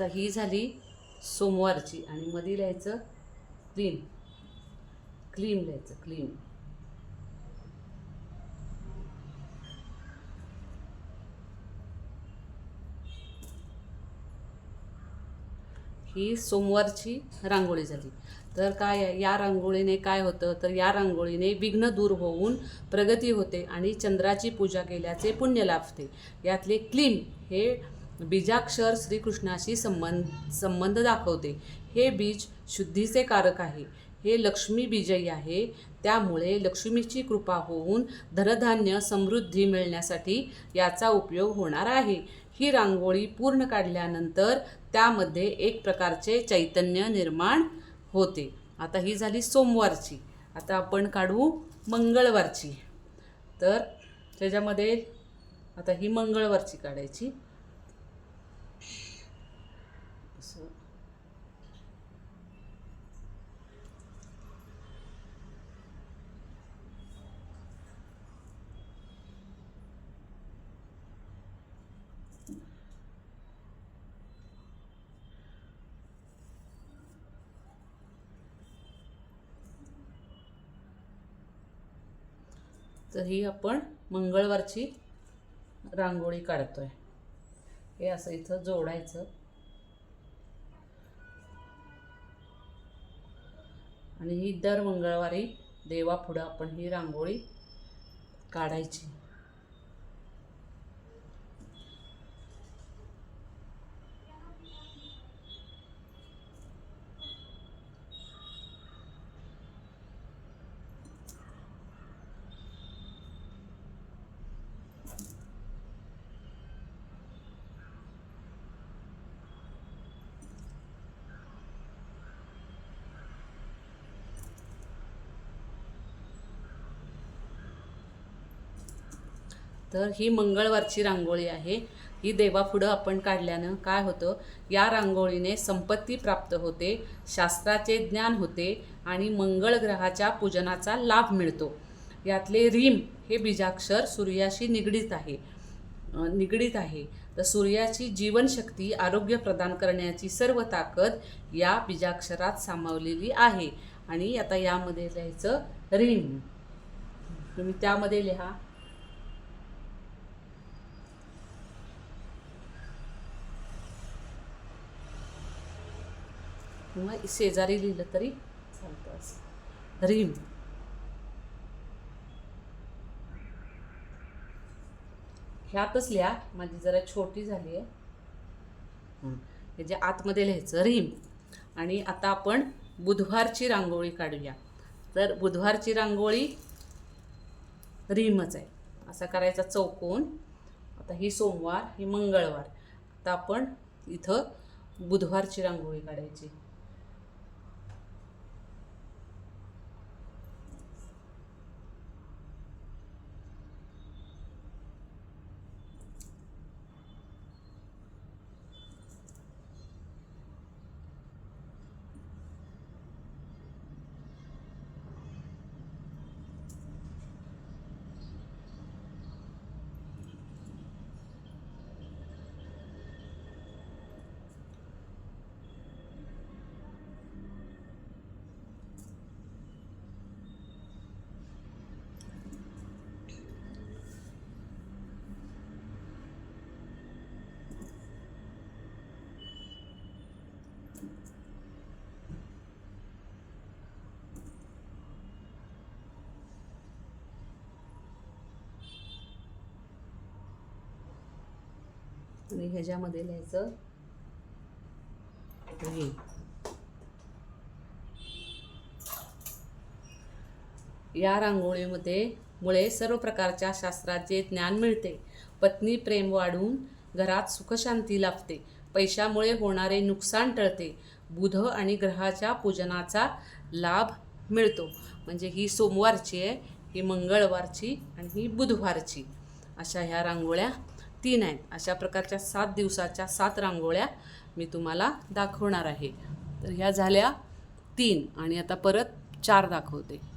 आता ही झाली सोमवारची आणि मध्ये लिहायचं क्लीन. क्लीन लिहायचं क्लीन. ही सोमवारची रांगोळी झाली. तर काय या रांगोळीने काय होतं? तर या रांगोळीने विघ्न दूर होऊन प्रगती होते आणि चंद्राची पूजा केल्याचे पुण्य लाभते. यातले क्लीम हे बीजाक्षर श्रीकृष्णाशी संबंध संबंध दाखवते. हे बीज शुद्धीचे कारक आहे. हे लक्ष्मी बीजही आहे. त्यामुळे लक्ष्मीची कृपा होऊन धनधान्य समृद्धी मिळण्यासाठी याचा उपयोग होणार आहे. ही रांगोळी पूर्ण काढल्यानंतर त्यामध्ये एक प्रकारचे चैतन्य निर्माण होते. आता ही झाली सोमवारची. आता आपण काढू मंगळवारची. तर त्याच्यामध्ये आता ही मंगळवारची काढायची. असं. तर ही आपण मंगळवारची रांगोळी काढतोय. हे असं इथं जोडायचं. आणि ही दर मंगळवारी देवापुढं आपण ही रांगोळी काढायची. तर ही मंगळवारची रांगोळी आहे. ही देवापुढं आपण काढल्यानं काय होतं? या रांगोळीने संपत्ती प्राप्त होते शास्त्राचे ज्ञान होते आणि मंगळ ग्रहाच्या पूजनाचा लाभ मिळतो. यातले रीम हे बीजाक्षर सूर्याशी निगडीत आहे. निगडीत आहे. तर सूर्याची जीवनशक्ती आरोग्य प्रदान करण्याची सर्व ताकद या बीजाक्षरात सामावलेली आहे. आणि आता यामध्ये लिहायचं रीम. तुम्ही त्यामध्ये लिहा. किंवा शेजारी लिहिलं तरी चालतं असं. रीम. ह्यातच लिहा माझी जरा छोटी झाली आहे. हं. जे आतमध्ये लिहायचं रीम. आणि आता आपण बुधवारची रांगोळी काढूया. तर बुधवारची रांगोळी रीमच आहे. असा करायचा चौकोन. आता ही सोमवार ही मंगळवार. आता आपण इथं बुधवारची रांगोळी काढायची. आणि ह्याच्यामध्ये लिहायचं. रीम या रांगोळीमध्ये मुळे सर्व प्रकारच्या शास्त्राचे ज्ञान मिळते. पत्नी प्रेम वाढून घरात सुखशांती लाभते. पैशामुळे होणारे नुकसान टळते. बुध आणि ग्रहाच्या पूजनाचा लाभ मिळतो. म्हणजे ही सोमवारची आहे ही मंगळवारची आणि ही बुधवारची. अशा ह्या रांगोळ्या तीन आहेत अशा प्रकारच्या सात दिवसाच्या सात रांगोळ्या मी तुम्हाला दाखवणार आहे. तर ह्या झाल्या तीन आणि आता परत चार दाखवते.